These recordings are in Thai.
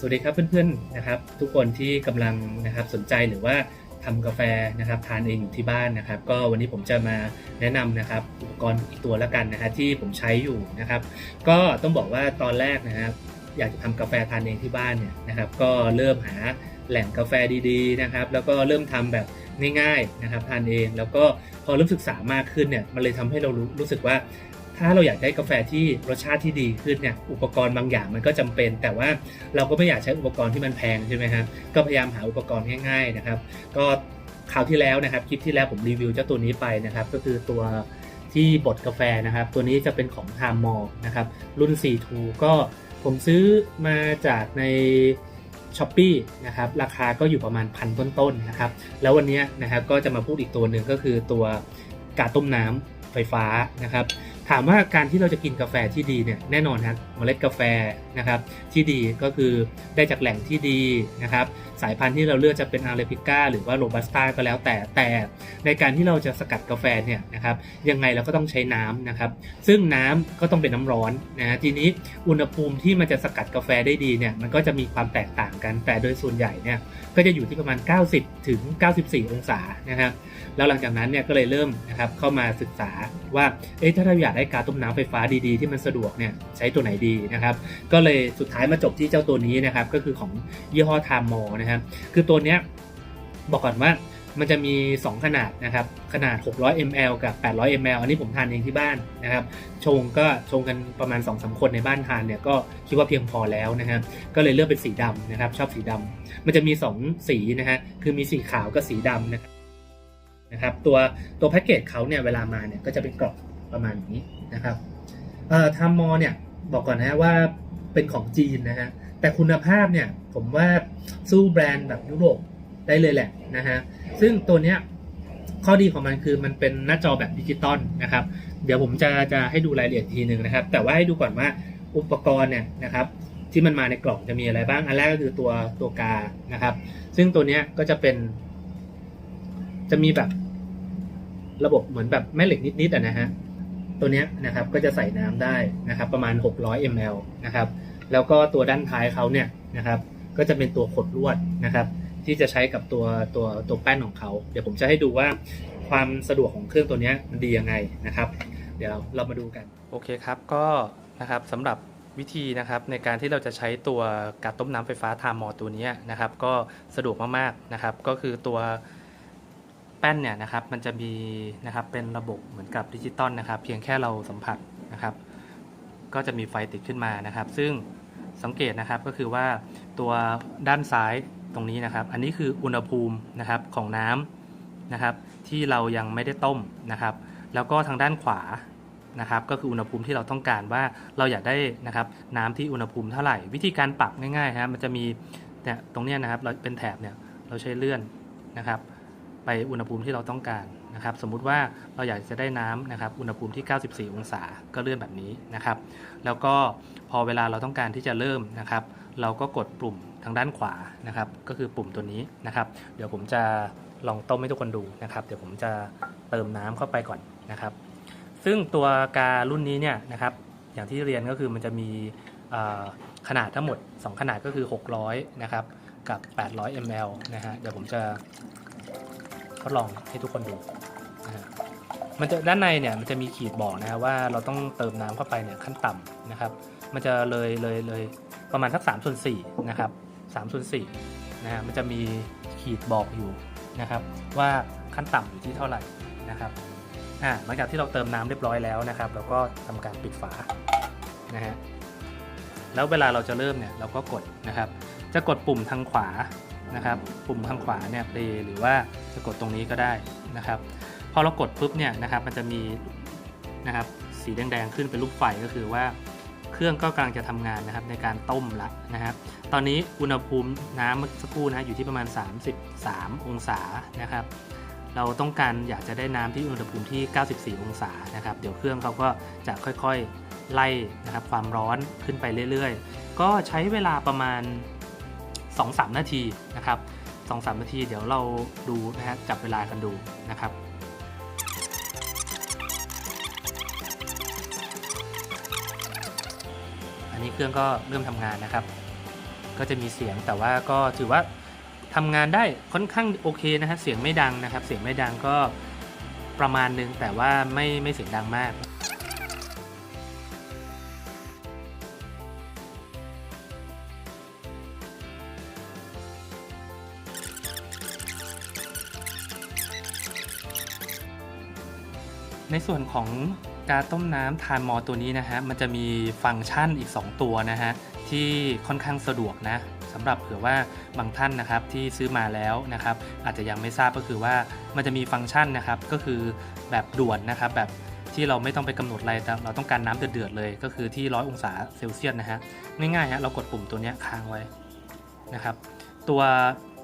สวัสดีครับเพื่อนๆนะครับ ทุกคนที่กำลังนะครับสนใจหรือว่าทำกาแฟนะครับทานเองอยู่ที่บ้านนะครับ ก็วันนี้ผมจะมาแนะนำนะครับอุปกรณ์อีกตัวล้วกันนะฮะที่ผมใช้อยู่นะครับ ก็ต้องบอกว่าตอนแรกนะครับ อยากจะทำกาแฟทานเองที่บ้านเนี่ยนะครับ ก็เริ่มหาแหล่งกาแฟดีๆนะครับ แล้วก็เริ่มทำแบบง่ายๆนะครับทานเองแล้วก็พอเริ่มศึกษามากขึ้นเนี่ยมันเลยทำให้เรารู้รู้สึกว่า ถ้าเราอยากได้กาแฟที่รสชาติที่ดีขึ้นเนี่ยอุปกรณ์บางอย่างมันก็จำเป็น แต่ว่าเราก็ไม่อยากใช้อุปกรณ์ที่มันแพงใช่ไหมครับก็พยายามหาอุปกรณ์ง่ายๆนะครับ ก็คราวที่แล้วนะครับคลิปที่แล้วผมรีวิวเจ้าตัวนี้ไปนะครับ ก็คือตัวที่บดกาแฟนะครับ ตัวนี้จะเป็นของ t i m e m o นะครับ รุ่น C2 ก็ผมซื้อมาจากใน s h อ p e e นะครับ ราคาก็อยู่ประมาณพันต้นๆนะครับ แล้ววันนี้นะครับก็จะมาพูดอีกตัวหนึ่งก็คือตัวกาต้มน้ำไฟฟ้านะครับ ถามว่าการที่เราจะกินกาแฟที่ดีเนี่ยแน่นอนครับเมล็ดกาแฟนะครับที่ดีก็คือได้จากแหล่งที่ดีนะครับสายพันธุ์ที่เราเลือกจะเป็นอาราบิก้าหรือว่าโรบัสต้าก็แล้วแต่แต่ในการที่เราจะสกัดกาแฟเนี่ยนะครับยังไงเราก็ต้องใช้น้ำนะครับซึ่งน้ำก็ต้องเป็นน้ำร้อนนะฮะทีนี้อุณหภูมิที่มันจะสกัดกาแฟได้ดีเนี่ยมันก็จะมีความแตกต่างกัน แต่โดยส่วนใหญ่เนี่ยก็จะอยู่ที่ประมาณ 90 ถึง 94 องศานะครับแล้วหลังจากนั้นเนี่ยก็เลยเริ่มนะครับเข้ามาศึกษาว่าเอ๊ะถ้าเราอยากได้การต้มน้ำไฟฟ้าดีๆ ที่มันสะดวกเนี่ยใช้ตัวไหนดีนะครับ ก็เลยสุดท้ายมาจบที่เจ้าตัวนี้นะครับ ก็คือของยี่ห้อทามมอนะครับ คือตัวเนี้ยบอกก่อนว่ามันจะมี 2 ขนาดนะครับ ขนาด 600 ml กับ 800 ml อันนี้ผมทานเองที่บ้านนะครับ ชงก็ชงกันประมาณ2อสคนในบ้านทานเนี่ยก็คิดว่าเพียงพอแล้วนะครับ ก็เลยเลือกเป็นสีดำนะครับ ชอบสีดำ มันจะมี 2 สีนะฮะ คือมีสีขาวกับสีดำนะครับนะครับ ตัวตัวแพ็กเกจเขาเนี่ยเวลามาเนี่ยก็จะเป็นกล่อง ประมาณนี้นะครับทามมอเนี่ยบอกก่อนนะว่าเป็นของจีนนะฮะแต่คุณภาพเนี่ยผมว่าสู้แบรนด์แบบยุโรปได้เลยแหละนะฮะซึ่งตัวเนี้ยข้อดีของมันคือมันเป็นหน้าจอแบบดิจิตอลนะครับ เดี๋ยวผมจะจะให้ดูรายละเอียดทีหนึ่งนะครับ แต่ว่าให้ดูก่อนว่าอุปกรณ์เนี่ยนะครับ ที่มันมาในกล่องจะมีอะไรบ้าง อันแรกก็คือตัวตัวกานะครับ ซึ่งตัวเนี้ยก็จะเป็น จะมีแบบระบบเหมือนแบบแม่เหล็กนิดๆอะนะฮะ ตัวนี้นะครับก็จะใส่น้ำได้นะครับประมาณ 600 ml นะครับแล้วก็ตัวด้านท้ายเขาเนี่ยนะครับก็จะเป็นตัวขดลวดนะครับ ที่จะใช้กับตัวตัวตัวแป้นของเขาเดี๋ยวผมจะให้ดูว่าความสะดวกของเครื่องตัวนี้มันดียังไงนะครับ เดี๋ยวเรามาดูกัน โอเคครับก็นะครับสำหรับวิธีนะครับในการที่เราจะใช้ตัวกาต้มน้ำไฟฟ้าทามมอตัวนี้นะครับ ก็สะดวกมากๆนะครับ ก็คือตัว แป้นเนี่ยนะครับมันจะมีนะครับเป็นระบบเหมือนกับดิจิตอลนะครับ เพียงแค่เราสัมผัสนะครับ ก็จะมีไฟติดขึ้นมานะครับ ซึ่งสังเกตนะครับก็คือว่าตัวด้านซ้ายตรงนี้นะครับ อันนี้คืออุณหภูมินะครับของน้ำนะครับ ที่เรายังไม่ได้ต้มนะครับ แล้วก็ทางด้านขวานะครับ ก็คืออุณหภูมิที่เราต้องการว่าเราอยากได้นะครับ น้ำที่อุณหภูมิเท่าไหร่ วิธีการปรับง่ายๆฮะมันจะมีเนี่ยตรงนี้นะครับเราเป็นแถบเนี่ยเราใช้เลื่อนนะครับ ไปอุณหภูมิที่เราต้องการนะครับ สมมุติว่าเราอยากจะได้น้ำนะครับ อุณหภูมิที่ 94 องศา ก็เลื่อนแบบนี้นะครับ แล้วก็พอเวลาเราต้องการที่จะเริ่มนะครับ เราก็กดปุ่มทางด้านขวานะครับ ก็คือปุ่มตัวนี้นะครับ เดี๋ยวผมจะลองต้มให้ทุกคนดูนะครับ เดี๋ยวผมจะเติมน้ำเข้าไปก่อนนะครับ ซึ่งตัวการุ่นนี้เนี่ยนะครับ อย่างที่เรียนก็คือมันจะมีขนาดทั้งหมด 2 ขนาดก็คือ 600 นะครับ กับ 800 ml นะฮะ เดี๋ยวผมจะ ทดลองให้ทุกคนดูนะฮะมันจะด้านในเนี่ยมันจะมีขีดบอกนะฮะว่าเราต้องเติมน้ำเข้าไปเนี่ยขั้นต่ำนะครับ มันจะเลยเลยเลยประมาณสัก3ส่วน4นะครับ3ส่วน4นะฮะมันจะมีขีดบอกอยู่นะครับ ว่าขั้นต่ำอยู่ที่เท่าไหร่นะครับอ่าหลังจากที่เราเติมน้ำเรียบร้อยแล้วนะครับ เราก็ทำการปิดฝานะฮะแล้วเวลาเราจะเริ่มเนี่ยเราก็กดนะครับ จะกดปุ่มทางขวา นะครับปุ่มทางขวาเนี่ย play หรือว่าจะกดตรงนี้ก็ได้นะครับ พอเรากดปุ๊บเนี่ยนะครับมันจะมีนะครับสีแดงๆขึ้นเป็นรูปไฟก็คือว่าเครื่องก็กำลังจะทำงานนะครับในการต้มละนะครับ ตอนนี้อุณหภูมิน้ำเมื่อสักครู่นะอยู่ที่ประมาณ 33 องศานะครับ เราต้องการอยากจะได้น้ำที่อุณหภูมิที่ 94 องศานะครับ เดี๋ยวเครื่องเขาก็จะค่อยๆไล่นะครับความร้อนขึ้นไปเรื่อยๆ ก็ใช้เวลาประมาณ 2-3 นาทีนะครับ2-3 นาทีเดี๋ยวเราดูนะฮะจับเวลากันดูนะครับอันนี้เครื่องก็เริ่มทำงานนะครับ ก็จะมีเสียงแต่ว่าก็ถือว่าทำงานได้ค่อนข้างโอเคนะฮะเสียงไม่ดังนะครับ เสียงไม่ดังก็ประมาณนึงแต่ว่าไม่ไม่เสียงดังมาก ในส่วนของการต้มน้ำทานมอตัวนี้นะฮะมันจะมีฟังก์ชันอีก 2 ตัวนะฮะที่ค่อนข้างสะดวกนะสำหรับเผื่อว่าบางท่านนะครับที่ซื้อมาแล้วนะครับ อาจจะยังไม่ทราบก็คือว่ามันจะมีฟังก์ชันนะครับก็คือแบบด่วนนะครับแบบที่เราไม่ต้องไปกำหนดอะไรแต่เราต้องการน้ำเดือดๆเลย ก็คือที่100องศาเซลเซียสนะฮะง่ายๆฮะเรากดปุ่มตัวนี้ค้างไว้นะครับ ตัว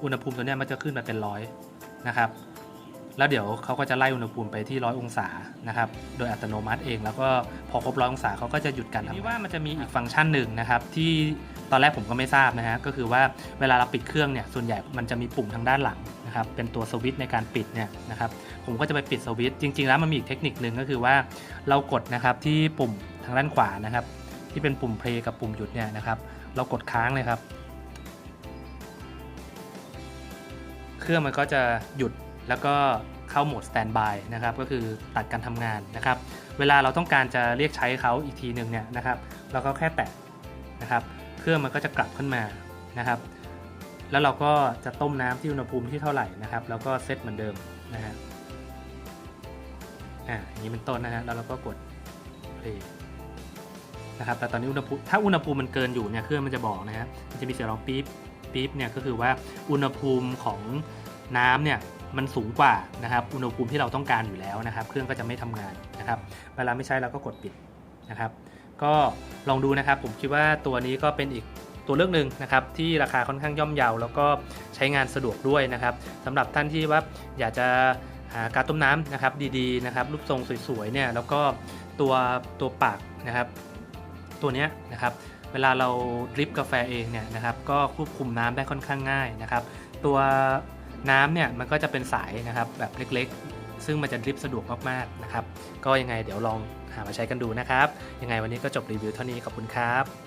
อุณหภูมิตัวนี้มันจะขึ้นมาเป็นร้อยนะครับ แล้วเดี๋ยวเขาก็จะไล่อุณหภูมิไปที่ร้อยองศานะครับ โดยอัตโนมัติเอง แล้วก็พอครบร้อยองศาเขาก็จะหยุดการทำงานว่ามันจะมีอีกฟังก์ชันหนึ่งนะครับ ที่ตอนแรกผมก็ไม่ทราบนะฮะก็คือว่าเวลาเราปิดเครื่องเนี่ยส่วนใหญ่มันจะมีปุ่มทางด้านหลังนะครับเป็นตัวสวิตช์ในการปิดเนี่ยนะครับผมก็จะไปปิดสวิตช์จริง ๆ แล้วมันมีอีกเทคนิคหนึ่งก็คือว่าเรากดนะครับที่ปุ่มทางด้านขวานะครับ ที่เป็นปุ่มเพลย์กับปุ่มหยุดเนี่ยนะครับเรากดค้างเลยครับ เครื่องมันก็จะหยุด แล้วก็เข้าโหมดสแตนบายนะครับก็คือตัดการทำงานนะครับ เวลาเราต้องการจะเรียกใช้เขาอีกทีหนึ่งเนี่ยนะครับ เราก็แค่แตะนะครับ เครื่องมันก็จะกลับขึ้นมานะครับ แล้วเราก็จะต้มน้ำที่อุณหภูมิที่เท่าไหร่นะครับ แล้วก็เซตเหมือนเดิมนะฮะอ่าอย่างนี้เป็นต้นนะฮะแล้วเราก็กด play นะครับแต่ตอนนี้อุณหภูมิถ้าอุณหภูมิมันเกินอยู่เนี่ยเครื่องมันจะบอกนะฮะมันจะมีเสียงร้องปี๊บปี๊บเนี่ยก็คือว่าอุณหภูมิของน้ำเนี่ย มันสูงกว่านะครับอุณหภูมิที่เราต้องการอยู่แล้วนะครับ เครื่องก็จะไม่ทำงานนะครับ เวลาไม่ใช้เราก็กดปิดนะครับ ก็ลองดูนะครับผมคิดว่าตัวนี้ก็เป็นอีกตัวเลือกหนึ่งนะครับที่ราคาค่อนข้างย่อมเยาแล้วก็ใช้งานสะดวกด้วยนะครับสำหรับท่านที่ว่าอยากจะหาการต้มน้ำนะครับดีๆนะครับรูปทรงสวยๆเนี่ยแล้วก็ตัวตัวปากนะครับตัวเนี้ยนะครับเวลาเราดริปกาแฟเองเนี่ยนะครับก็ควบคุมน้ำได้ค่อนข้างง่ายนะครับ ตัว น้ำเนี่ยมันก็จะเป็นสายนะครับแบบเล็กๆ ซึ่งมันจะดริปสะดวกมากๆนะครับ ก็ยังไงเดี๋ยวลองหามาใช้กันดูนะครับ ยังไงวันนี้ก็จบรีวิวเท่านี้ขอบคุณครับ